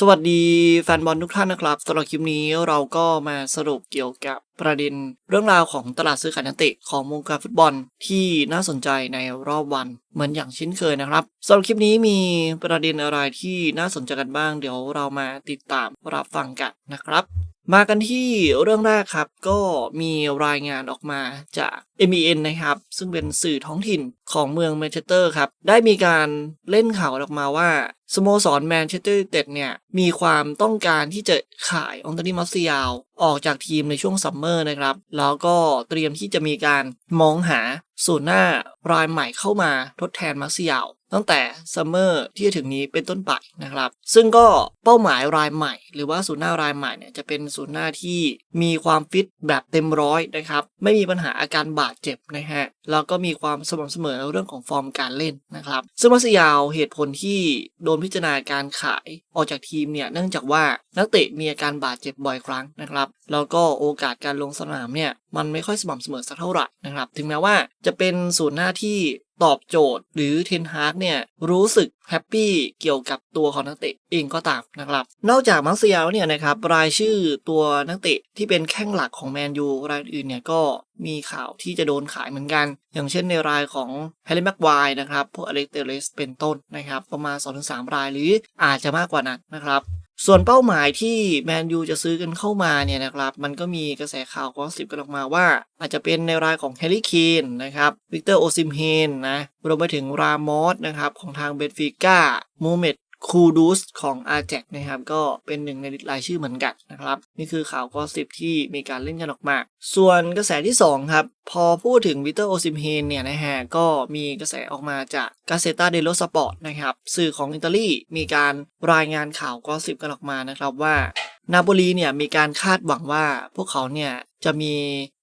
สวัสดีแฟนบอลทุกท่านนะครับสำหรับคลิปนี้เราก็มาสรุปเกี่ยวกับประเด็นเรื่องราวของตลาดซื้อขายนักเตะของวงการฟุตบอลที่น่าสนใจในรอบวันเหมือนอย่างเช่นเคยนะครับสำหรับคลิปนี้มีประเด็นอะไรที่น่าสนใจกันบ้าง เดี๋ยวเรามาติดตามรับฟังกันนะครับ มากันที่เรื่องแรกครับก็มีรายงานออกมาจาก MEN นะครับ ซึ่งเป็นสื่อท้องถิ่นของเมืองแมนเชสเตอร์ครับ ได้มีการเล่นข่าวออกมาว่า สโมสรแมนเชสเตอร์ยูไนเต็ดเนี่ย มีความต้องการที่จะขายอองโตนีมัสซิยาว ออกจากทีมในช่วงซัมเมอร์นะครับ แล้วก็เตรียมที่จะมีการมองหา ศูนย์หน้ารายใหม่เข้ามาทดแทนมัสซิยาวตั้งแต่ซัมเมอร์ที่จะถึงนี้เป็นต้นไปนะครับ ซึ่งก็เป้าหมายรายใหม่ หรือว่าศูนย์หน้ารายใหม่เนี่ยจะเป็นศูนย์หน้าที่มีความฟิตแบบเต็มร้อยนะครับ ไม่มีปัญหาอาการบาดเจ็บนะฮะ แล้วก็มีความสม่ำเสมอในเรื่องของฟอร์มการเล่นนะครับ ซึ่งมัสยาวเหตุผลที่โดนพิจารณาการขายออกจากทีมเนี่ยเนื่องจากว่านักเตะมีอาการบาดเจ็บบ่อยครั้งนะครับ แล้วก็โอกาสการลงสนามเนี่ย มันไม่ค่อยสม่ำเสมอสักเท่าไหร่นะครับ ถึงแม้ว่าจะเป็นศูนหน้าที่ตอบโจทย์ หรือเทนฮากเนี่ยรู้สึกแฮปปี้เกี่ยวกับตัวของนักเตะเองก็ตามนะครับ นอกจากมักซิยาวเนี่ยนะครับรายชื่อตัวนักเตะที่เป็นแข้งหลักของแมนยูรายอื่นเนี่ยก็มีข่าวที่จะโดนขายเหมือนกัน อย่างเช่นในรายของแฮร์รี่แม็กไวร์นะครับพวกอเล็กเตเลสเป็นต้นนะครับ ประมาณ 2-3 รายหรืออาจจะมากกว่านั้นนะครับ ส่วนเป้าหมายที่แมนยูจะซื้อกันเข้ามาเนี่ยนะครับ มันก็มีกระแสข่าวก็สิบกันออกมาว่า อาจจะเป็นในรายของแฮร์รี่คีนนะครับวิกเตอร์โอซิมเฮนนะรวมไปถึงรามอสนะครับของทางเบนฟิก้าโมเมด คูดูสของอาแจกนะครับ ก็เป็นหนึ่งในรายชื่อเหมือนกันนะครับ นี่คือข่าวก็สิบที่มีการเล่นกันออกมา ส่วนกระแสที่ 2 ครับ พอพูดถึงวิเตอร์โอซิมเฮนเนี่ยนะฮะ ก็มีกระแสออกมาจากกาเซตาเดโลสปอร์ตนะครับ สื่อของอิตาลีมีการรายงานข่าวก็สิบกันออกมานะครับว่านาโปลีเนี่ยมีการคาดหวังว่าพวกเขาเนี่ยจะมี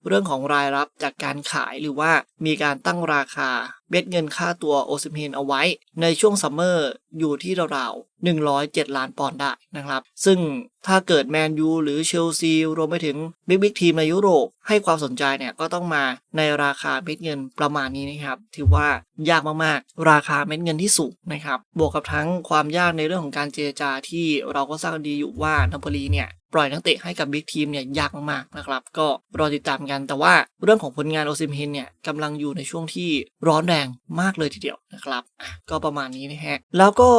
เรื่องของรายรับจากการขายหรือว่ามีการตั้งราคาเบ็ดเงินค่าตัวโอซิมเฮนเอาไว้ ในช่วงซัมเมอร์อยู่ที่ราวๆ107 ล้านปอนด์ได้นะครับ ซึ่งถ้าเกิดแมนยูหรือเชลซีรวมไปถึงบิ๊กบิ๊กทีมในยุโรป ให้ความสนใจเนี่ยก็ต้องมาในราคาเม็ดเงินประมาณนี้นะครับ ถือว่ายากมากๆ ราคาเม็ดเงินที่สูงนะครับ บวกกับทั้งความยากในเรื่องของการเจรจาที่เราก็ทราบดีอยู่ว่านาโปลีเนี่ย ปล่อยนักเตะให้กับบิ๊กทีมเนี่ยยากมากนะครับ ก็รอติดตามกันแต่ว่าเรื่องของผลงานโอซิมเฮนเนี่ยกำลังอยู่ในช่วงที่ร้อนแรงมากเลยทีเดียวนะครับ ก็ประมาณนี้นะฮะ แล้วก็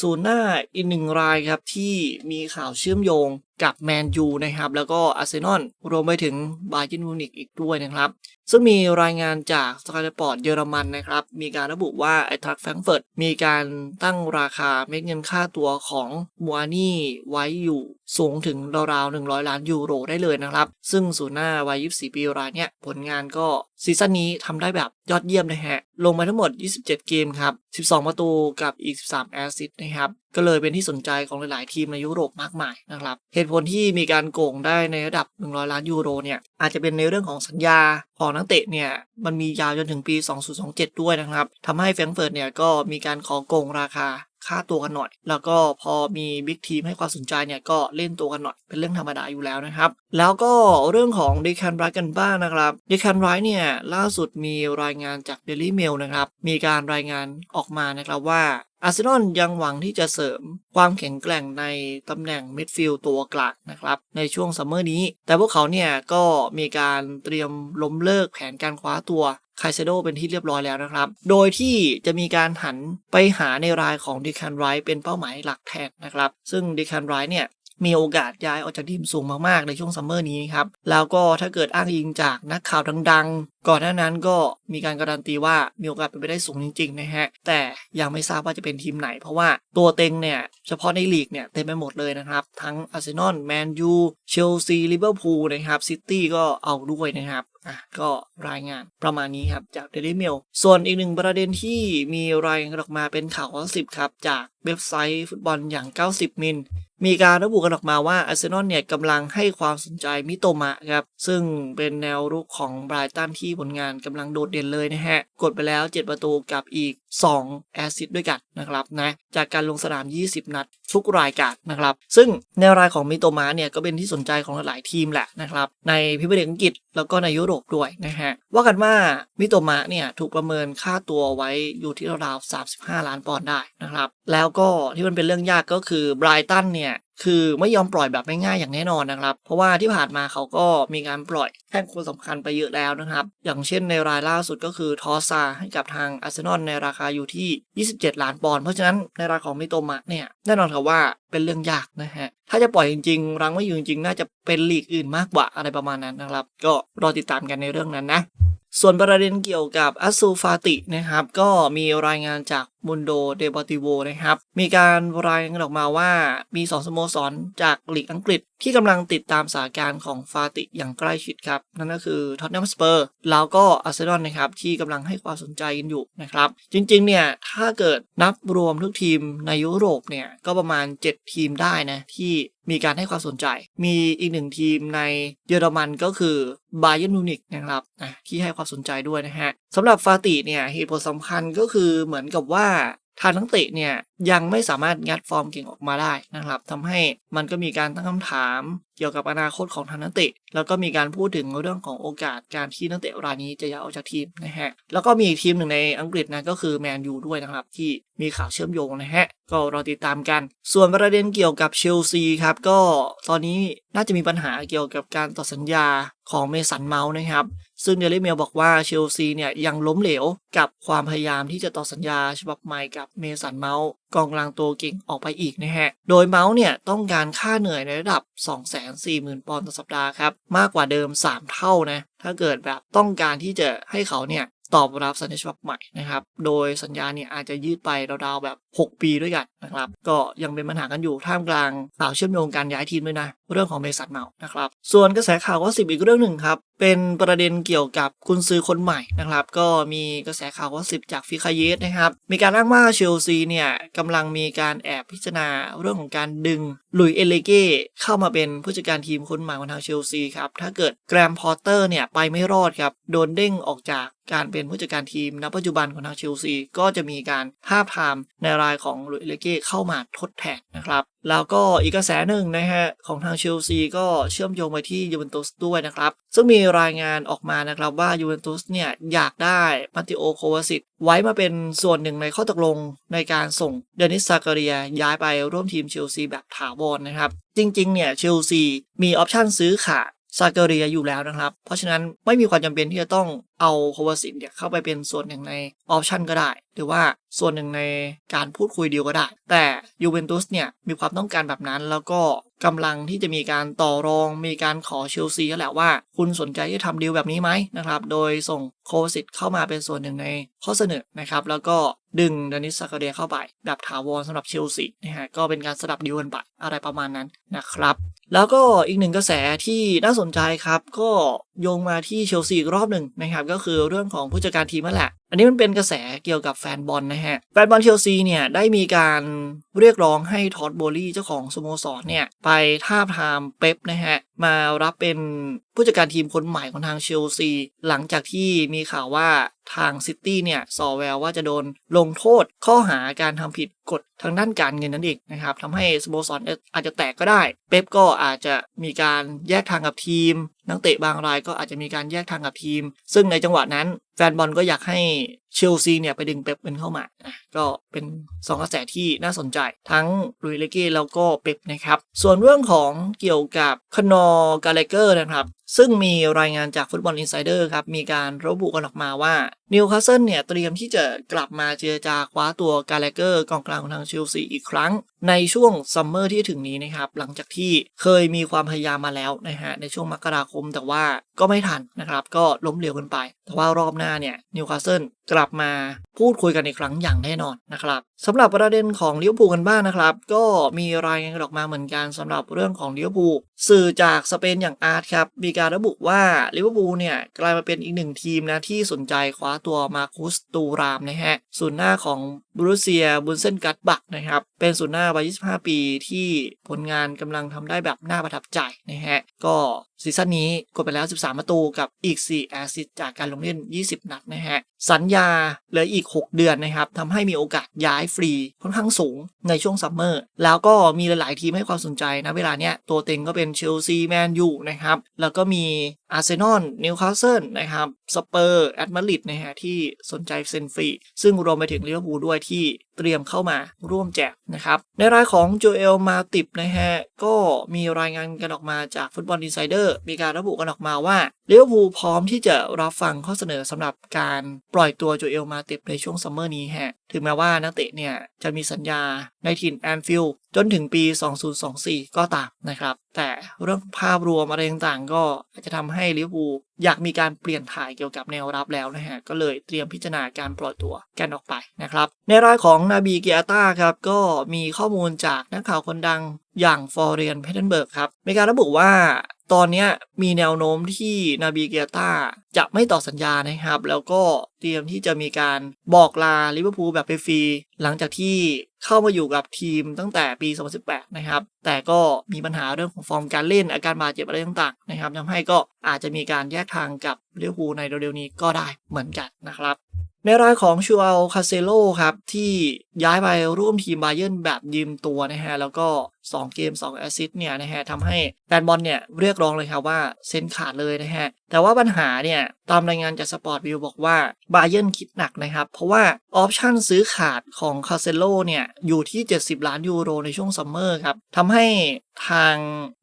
ศูนย์หน้าอีกหนึ่งรายครับที่มีข่าวเชื่อมโยงกับแมนยูนะครับแล้วก็อาร์เซนอลรวมไปถึงบาเยิร์นมูนิกอีกด้วยนะครับ ซึ่งมีรายงานจากสกายปอร์ตเยอรมันนะครับ มีการระบุว่าไอทรัคแฟรงเฟิร์ตมีการตั้งราคาเม็ดเงินค่าตัวของมูอานี่ไว้อยู่สูงถึงราวๆ 100 ล้านยูโรได้เลยนะครับ ซึ่งศูนย์หน้าวัย 24 ปีรายเนี่ยผลงานก็ซีซั่นนี้ทำได้แบบยอดเยี่ยมนะฮะ ลงมาทั้งหมด 27 เกมครับ 12 ประตูกับอีก 13 แอสซิสต์นะครับ ก็เลยเป็นที่สนใจของหลาย ๆ ทีมในยุโรปมากมายนะครับ เหตุผลที่มีการโกงได้ในระดับ 100 ล้านยูโรเนี่ย อาจจะเป็นในเรื่องของสัญญาของนักเตะเนี่ย มันมียาวจนถึงปี 2027 ด้วยนะครับ ทำให้แฟรงเฟิร์ตเนี่ยก็มีการขอโกงราคา ค่าตัวกันหน่อย แล้วก็พอมีบิ๊กทีมให้ความสนใจเนี่ยก็เล่นตัวกันหน่อยเป็นเรื่องธรรมดาอยู่แล้วนะครับ แล้วก็เรื่องของเดคันไรกันบ้างนะครับเดคันไรเนี่ยล่าสุดมีรายงานจาก Daily Mail นะครับมีการรายงานออกมานะครับว่าอาร์เซนอลยังหวังที่จะเสริมความแข็งแกร่งในตำแหน่งมิดฟิลด์ตัวกลางนะครับ ในช่วงซัมเมอร์นี้ แต่พวกเขาเนี่ยก็มีการเตรียมล้มเลิกแผนการคว้าตัว คายเซโดเป็นที่เรียบร้อยแล้วนะครับ โดยที่จะมีการหันไปหาในรายของดิคันไรท์เป็นเป้าหมายหลักแทนนะครับ ซึ่งดิคันไรท์เนี่ยมีโอกาสย้ายออกจากทีมสูงมากๆ ในช่วงซัมเมอร์นี้ครับ แล้วก็ถ้าเกิดอ้างอิงจากนักข่าวดังๆ ก่อนหน้านั้นก็มีการการันตีว่ามีโอกาสเป็นไปได้สูงจริงๆ นะฮะ แต่ยังไม่ทราบว่าจะเป็นทีมไหน เพราะว่าตัวเต็งเนี่ย เฉพาะในลีกเนี่ย เต็มไปหมดเลยนะครับ ทั้งอาร์เซนอล แมนยู เชลซี ลิเวอร์พูลนะครับ ซิตี้ก็เอาด้วยนะครับ อะก็รายงานประมาณนี้ครับจาก Daily Mail ส่วนอีกหนึ่งประเด็นที่มีรายงานออกมาเป็นข่าวข้อสิบครับ จากเว็บไซต์ฟุตบอลอย่าง 90 มิล มีการระบุกันออกมาว่าอาร์เซนอลเนี่ยกำลังให้ความสนใจมิโตมะครับ ซึ่งเป็นแนวรุกของไบรตันที่ผลงานกำลังโดดเด่นเลยนะฮะ กดไปแล้ว 7 ประตูกับอีก 2 แอสซิสด้วยกันนะครับนะ จากการลงสนาม 20 นัดทุกรายการนะครับ ซึ่งแนวรายของมิโตมะเนี่ยก็เป็นที่สนใจของหลายทีมแหละนะครับ ในพิมพ์ลีกอังกฤษแล้วก็ในยุโรปด้วยนะฮะ ว่ากันว่ามิโตมะเนี่ยถูกประเมินค่าตัวไว้อยู่ที่ราวๆ35 ล้านปอนด์ได้นะครับ แล้วก็ที่มันเป็นเรื่องยากก็คือไบรตันเนี่ย คือไม่ยอมปล่อยแบบง่ายๆอย่างแน่นอนนะครับ เพราะว่าที่ผ่านมาเขาก็มีการปล่อยแข้งคนสำคัญไปเยอะแล้วนะครับ อย่างเช่นในรายล่าสุดก็คือทอซาให้กับทางอาร์เซนอลในราคาอยู่ที่ 27 ล้านปอนด์เพราะฉะนั้นในรายของมิโตมะเนี่ยแน่นอนครับว่าเป็นเรื่องยากนะฮะ ถ้าจะปล่อยจริงๆ รังไม่อยู่จริงๆ น่าจะเป็นลีกอื่นมากกว่าอะไรประมาณนั้นนะครับ ก็รอติดตามกันในเรื่องนั้นนะส่วนประเด็นเกี่ยวกับอัสซูฟาตินะครับ ก็มีรายงานจาก มุนโดเดบอติโวนะครับ มีการรายงานออกมาว่ามี 2สโมสรจากลีกอังกฤษ ที่กำลังติดตามสถานการณ์ของฟาติอย่างใกล้ชิดครับ นั่นก็คือท็อตแนมสเปอร์แล้วก็อาร์เซนอลนะครับ ที่กำลังให้ความสนใจกันอยู่นะครับ จริงๆ เนี่ยถ้าเกิดนับรวมทุกทีมในยุโรปเนี่ยก็ประมาณ 7 ทีมได้นะที่มีการให้ความสนใจ มีอีกหนึ่งทีมในเยอรมันก็คือบาเยนมูนิกนะครับที่ให้ความสนใจด้วยนะฮะสำหรับฟาติเนี่ยเหตุผลสำคัญก็คือเหมือนกับว่าทานนักเตะเนี่ยยังไม่สามารถงัดฟอร์มเก่งออกมาได้นะครับทำให้มันก็มีการตั้งคำถามเกี่ยวกับอนาคตของทางนักเตะ แล้วก็มีการพูดถึงเรื่องของโอกาสการที่นักเตะรายนี้จะย้ายออกจากทีมนะฮะ แล้วก็มีทีมหนึ่งในอังกฤษนะก็คือแมนยูด้วยนะครับ ที่มีข่าวเชื่อมโยงนะฮะ ก็รอติดตามกัน ส่วนประเด็นเกี่ยวกับเชลซีครับ ก็ตอนนี้น่าจะมีปัญหาเกี่ยวกับการต่อสัญญาของเมสันเมาส์นะครับ ซึ่งเดลิเมลบอกว่าเชลซีเนี่ยยังล้มเหลวกับความพยายามที่จะต่อสัญญาฉบับใหม่กับเมสันเมาส์กองกลางตัวเก่งออกไปอีกนะฮะ โดยเมาส์เนี่ยต้องการค่าเหนื่อยในระดับ 240,000 ปอนด์ต่อสัปดาห์ครับ มากกว่าเดิม 3 เท่านะ ถ้าเกิดแบบต้องการที่จะให้เขาเนี่ยตอบรับสัญญาฉบับใหม่นะครับ โดยสัญญาเนี่ยอาจจะยืดไปราวๆแบบ 6 ปีด้วยกันนะครับ ก็ยังเป็นปัญหากันอยู่ท่ามกลางข่าวเชื่อมโยงการย้ายทีมด้วยนะ เรื่องของเมสันเมาส์นะครับ ส่วนกระแสข่าวว่าสิบอีกเรื่องหนึ่งครับ เป็นประเด็นเกี่ยวกับกุนซือคนใหม่นะครับ ก็มีกระแสข่าวว่าสิบจากฟิคาเยสนะครับ มีการอ้างว่าเชลซีเนี่ยกำลังมีการแอบพิจารณาเรื่องของการดึงหลุยเอเลเก้เข้ามาเป็นผู้จัดการทีมคนใหม่ของทางเชลซีครับ ถ้าเกิดแกรมพอร์เตอร์เนี่ยไปไม่รอดครับ โดนเด้งออกจากการเป็นผู้จัดการทีมณปัจจุบันของทางเชลซีก็จะมีการทาบทามในรายของหลุยเอเลเก้เข้ามาทดแทนนะครับ แล้วก็อีกกระแสหนึ่งนะฮะของทางเชลซีก็เชื่อมโยงไปที่ยูเวนตุสด้วยนะครับ ซึ่งมีรายงานออกมานะครับว่ายูเวนตุสเนี่ยอยากได้มาติโอโควาซิตไว้มาเป็นส่วนหนึ่งในข้อตกลงในการส่งเดนิสซาการียย้ายไปร่วมทีมเชลซีแบบถาวรนะครับ จริงๆเนี่ยเชลซีมีออปชั่นซื้อขาดซาการียอยู่แล้วนะครับ เพราะฉะนั้นไม่มีความจำเป็นที่จะต้องเอาโควาซิตเนี่ยเข้าไปเป็นส่วนหนึ่งในออปชันก็ได้ หรือว่าส่วนหนึ่งในการพูดคุยดีลก็ได้ แต่ยูเวนตุสเนี่ยมีความต้องการแบบนั้น แล้วก็กำลังที่จะมีการต่อรอง มีการขอเชลซีแล้วแหละว่า คุณสนใจที่จะทำดีลแบบนี้ไหมนะครับ โดยส่งโควาซิตเข้ามาเป็นส่วนหนึ่งในข้อเสนอนะครับ แล้วก็ดึงดานิสซากาเดียเข้าไป แบบถาวรสำหรับเชลซีนะฮะก็เป็นการสลับดีลกันไปอะไรประมาณนั้นนะครับแล้วก็อีกหนึ่งกระแสที่น่าสนใจครับ ก็โยงมาที่เชลซีอีกรอบหนึ่งนะครับก็คือเรื่องของผู้จัดการทีมนั่นแหละ อันนี้มันเป็นกระแสเกี่ยวกับแฟนบอลนะฮะ แฟนบอลเชลซีเนี่ยได้มีการเรียกร้องให้ท็อดโบลี่เจ้าของสโมสรเนี่ยไปท่าบทามเป๊ปนะฮะ มารับเป็นผู้จัดการทีมคนใหม่ของทางเชลซี หลังจากที่มีข่าวว่าทางซิตี้เนี่ยสอแววว่าจะโดนลงโทษข้อหาการทำผิดกฎทางด้านการเงินนั่นเองนะครับทำให้สโมสรอาจจะแตกก็ได้ เป๊ปก็อาจจะมีการแยกทางกับทีม นักเตะบางรายก็อาจจะมีการแยกทางกับทีม ซึ่งในจังหวะนั้น แฟนบอลก็อยากให้เชลซีเนี่ยไปดึงเป๊ปเป็นเข้ามาก็เป็นสองกระแสที่น่าสนใจ ทั้งลุยเลเก้แล้วก็เป๊ปนะครับ ส่วนเรื่องของเกี่ยวกับคนอกาเลเกอร์นะครับ ซึ่งมีรายงานจากฟุตบอลอินไซเดอร์ครับ มีการระบุกันออกมาว่านิวคาสเซิลเนี่ยเตรียมที่จะกลับมาเจรจาคว้าตัวกาเลเกอร์กองกลางของทางเชลซีอีกครั้ง ในช่วงซัมเมอร์ที่ถึงนี้นะครับ หลังจากที่เคยมีความพยายามมาแล้วนะฮะในช่วงมกราคมแต่ว่าก็ไม่ทันนะครับก็ล้มเหลวกันไป แต่ว่ารอบหน้าเนี่ยนิวคาสเซิลกลับมาพูดคุยกันอีกครั้งอย่างแน่นอนนะครับสำหรับประเด็นของลิเวอร์พูลกันบ้างนะครับ ก็มีรายงานออกมาเหมือนกันสำหรับเรื่องของลิเวอร์พูลสื่อจากสเปนอย่างอาร์ตครับมีการระบุว่าลิเวอร์พูลเนี่ยกลายมาเป็นอีกหนึ่งทีมนะที่สนใจคว้าตัวมาคุสตูรามนะฮะศูนย์หน้าของบรูเซียบุนเซนกัตบักนะครับเป็นศูนย์หน้าวัย25 ปีที่ผลงานกำลังทำได้แบบน่าประทับใจนะฮะก็ซีซั่นนี้กดไปแล้ว 13 ประตูกับอีก 4 แอสซิสจากการลงเล่น 20 นัดนะฮะสัญญาเหลืออีก 6 เดือนนะครับทำให้มีโอกาสย้ายฟรีค่อนข้างสูงในช่วงซัมเมอร์แล้วก็มีหลาย ๆ ทีมให้ความสนใจนะเวลาเนี้ยตัวเต็งก็เป็นเชลซีแมนยูนะครับแล้วก็มีอาร์เซนอล นิวคาสเซิลนะครับ สเปอร์ แอตมาดริดนะฮะที่สนใจเซนฟรี ซึ่งรวมไปถึงลิเวอร์พูลด้วยที่เตรียมเข้ามาร่วมแจกนะครับ ในรายของโจเอล มาติบนะฮะ ก็มีรายงานกันออกมาจากฟุตบอลดีไซเดอร์มีการระบุกันออกมาว่าลิเวอร์พูลพร้อมที่จะรับฟังข้อเสนอสำหรับการปล่อยตัวโจเอล มาติบในช่วงซัมเมอร์นี้ฮะ ถึงแม้ว่านักเตะเนี่ยจะมีสัญญาในถิ่นแอนฟิลด์จนถึงปี 2024 ก็ตามนะครับ แต่เรื่องภาพรวมอะไรต่างๆ ก็อาจจะทำให้ลิเวอร์พูลอยากมีการเปลี่ยนถ่ายเกี่ยวกับแนวรับแล้วนะฮะ ก็เลยเตรียมพิจารณาการปล่อยตัวกันออกไปนะครับ ในรายของนาบีเกียต้าครับก็มีข้อมูลจากนักข่าวคนดังอย่างฟอร์เรียนเพเทนเบิร์กครับมีการระบุว่า ตอนนี้มีแนวโน้มที่นาบีเกียต้าจะไม่ต่อสัญญานะครับ แล้วก็เตรียมที่จะมีการบอกลาลิเวอร์พูลแบบไปฟรี หลังจากที่เข้ามาอยู่กับทีมตั้งแต่ปี 2018 นะครับ แต่ก็มีปัญหาเรื่องของฟอร์มการเล่นอาการบาดเจ็บอะไรต่างๆนะครับทำให้ก็อาจจะมีการแยกทางกับลิเวอร์พูลในเร็วๆนี้ก็ได้เหมือนกันนะครับในรายของชูอัลคาเซโลครับ ที่ย้ายไปร่วมทีมบาเยิร์นแบบยืมตัวนะฮะ แล้วก็ 2 เกม 2 แอสซิสต์เนี่ยนะฮะทำให้แฟนบอลเนี่ยเรียกร้องเลยครับว่าเซ็นขาดเลยนะฮะ แต่ว่าปัญหาเนี่ย ตามรายงานจากสปอร์ตวิวบอกว่าบาเยนคิดหนักนะครับ เพราะว่าออปชั่นซื้อขาดของคาเซโลเนี่ย อยู่ที่ 70 ล้านยูโรในช่วงซัมเมอร์ครับทำให้ทาง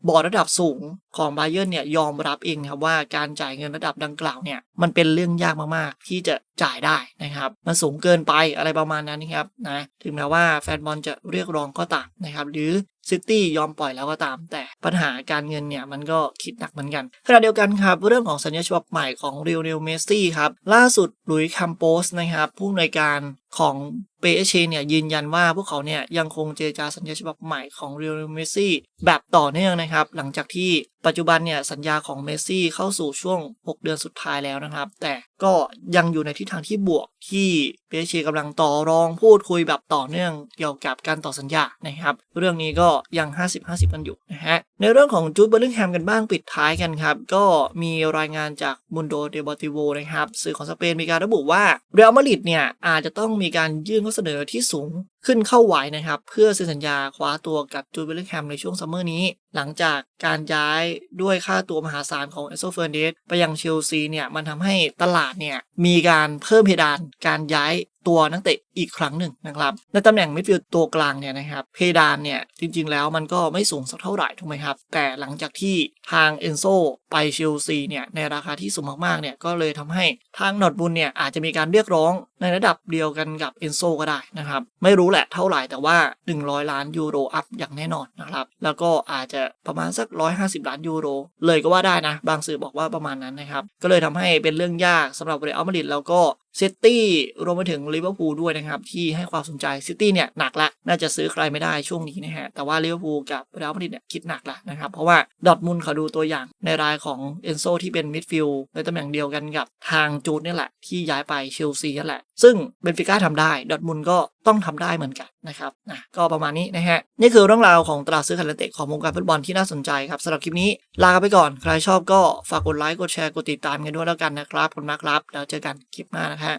บอร์ดระดับสูงของบาเยนเนี่ยยอมรับเองครับว่าการจ่ายเงินระดับดังกล่าวเนี่ยมันเป็นเรื่องยากมากๆ ที่จะจ่ายได้นะครับ มันสูงเกินไปอะไรประมาณนั้นนะครับนะถึงแม้ว่าแฟนบอลจะเรียกร้องก็ตามนะครับ หรือ ซิตี้ยอมปล่อยแล้วก็ตาม แต่ปัญหาการเงินเนี่ย มันก็คิดหนักเหมือนกันขณะเดียวกันครับ เรื่องของสัญญาฉบับใหม่ของเรียวเนลเมสซี่ครับ ล่าสุดลุยคัมโปสนะครับ ผู้อำนวยการ ของเปเชเนี่ยยืนยันว่าพวกเขาเนี่ยยังคงเจรจาสัญญาฉบับใหม่ของเรียลเมสซี่แบบต่อเนื่องนะครับ หลังจากที่ปัจจุบันเนี่ยสัญญาของเมสซี่เข้าสู่ช่วง 6 เดือนสุดท้ายแล้วนะครับ แต่ก็ยังอยู่ในทิศทางที่บวกที่เปเชกำลังต่อรองพูดคุยแบบต่อเนื่องเกี่ยวกับการต่อสัญญานะครับ เรื่องนี้ก็ยัง 50-50 กันอยู่นะฮะในเรื่องของจูดเบอร์ลิงแฮมกันบ้างปิดท้ายกันครับ ก็มีรายงานจากมุนโดเดบอติโวนะครับสื่อของสเปนมีการระบุว่าเรอัลมาดริดเนี่ยอาจจะต้องมีการยื่นข้อเสนอที่สูงขึ้นเข้าไหวนะครับ เพื่อเซ็นสัญญาคว้าตัวกับจูเบลิแฮมในช่วงซัมเมอร์นี้ หลังจากการย้ายด้วยค่าตัวมหาศาลของเอโซเฟอร์เดสไปยังเชลซีเนี่ยมันทำให้ตลาดเนี่ยมีการเพิ่มเพดานการย้าย ตัวนักเตะอีกครั้งหนึ่งนะครับในตำแหน่งมิดฟิลด์ตัวกลางเนี่ยนะครับเพดานเนี่ยจริงๆแล้วมันก็ไม่สูงสักเท่าไหร่ถูกไหมครับ แต่หลังจากที่ทางเอนโซไปเชลซีเนี่ยในราคาที่สูงมากๆเนี่ยก็เลยทำให้ทางนอตบุลเนี่ยอาจจะมีการเรียกร้องในระดับเดียวกันกับเอนโซก็ได้นะครับไม่รู้แหละเท่าไหร่แต่ว่า 100 ล้านยูโรอัพอย่างแน่นอนนะครับแล้วก็อาจจะประมาณสัก 150 ล้านยูโรเลยก็ว่าได้นะ บางสื่อบอกว่าประมาณนั้นนะครับก็เลยทำให้เป็นเรื่องยากสำหรับเรอัลมาดริดแล้วก็ ซิตี้รวมไปถึงลิเวอร์พูลด้วยนะครับ ที่ให้ความสนใจซิตี้เนี่ยหนักละ น่าจะซื้อใครไม่ได้ช่วงนี้นะฮะ แต่ว่าลิเวอร์พูลกับเรอัลมาดริดเนี่ยคิดหนักละนะครับ เพราะว่าดอทมุนเขาดูตัวอย่างในรายของเอนโซที่เป็นมิดฟิลด์ในตำแหน่งเดียวกันกับทางจูดเนี่ยแหละ ที่ย้ายไปเชลซีนั่นแหละ ซึ่งเบนฟิก้าทำได้ดอทมุนก็ต้องทำได้เหมือนกันนะครับนะก็ประมาณนี้นะฮะ นี่คือเรื่องราวของตลาดซื้อขายนักเตะของวงการฟุตบอลที่น่าสนใจครับสำหรับคลิปนี้ลาไปก่อน ใครชอบก็ฝากกดไลค์ กดแชร์ กดติดตามกันด้วยแล้วกันนะครับคุณมากครับ แล้วเจอกันคลิปหน้านะฮะ